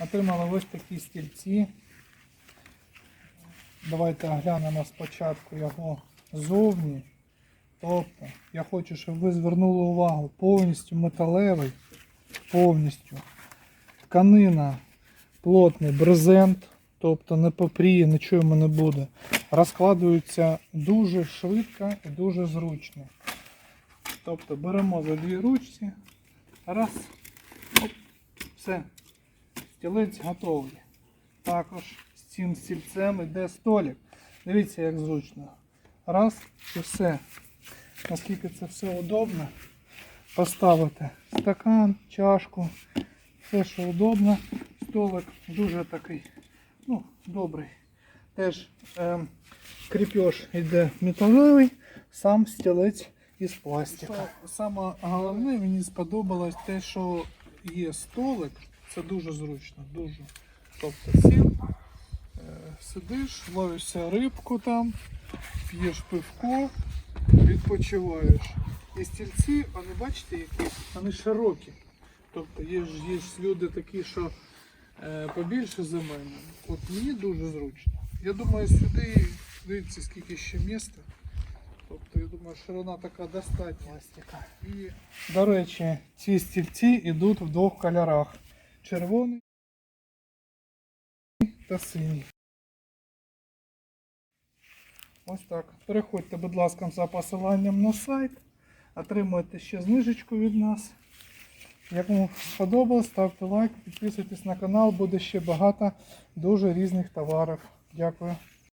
Отримали ось такі стільці. Давайте оглянемо спочатку його зовні. Тобто, я хочу, щоб ви звернули увагу, повністю металевий, повністю. Тканина, плотний брезент, тобто не попріє, нічого йому не буде. Розкладується дуже швидко і дуже зручно. Тобто беремо за дві ручці, раз, оп, все, стілець готовий. Також з цим стільцем йде столик. Дивіться, як зручно. Раз і все. Наскільки це все удобно. Поставити стакан, чашку, все, що удобно. Столик дуже такий, ну, добрий. Теж ем, кріпеж йде металевий, сам стілець із пластика. Саме головне мені сподобалось те, що є столик. Це дуже зручно, дуже. Тобто сів, е, сидиш, ловишся рибку там, п'єш пивко, відпочиваєш. І стільці, вони бачите, які вони широкі. Тобто є ж, є ж люди такі, що е, побільше за мене. От мені дуже зручно. Я думаю, сюди, дивіться, скільки ще міста. Тобто, я думаю, ширина така достатня. І, до речі, ці стільці йдуть в двох кольорах: червоний та синій. Ось так. Переходьте, будь ласка, за посиланням на сайт. Отримуйте ще знижечку від нас. Як вам сподобалось, ставте лайк, підписуйтесь на канал, буде ще багато дуже різних товарів. Дякую.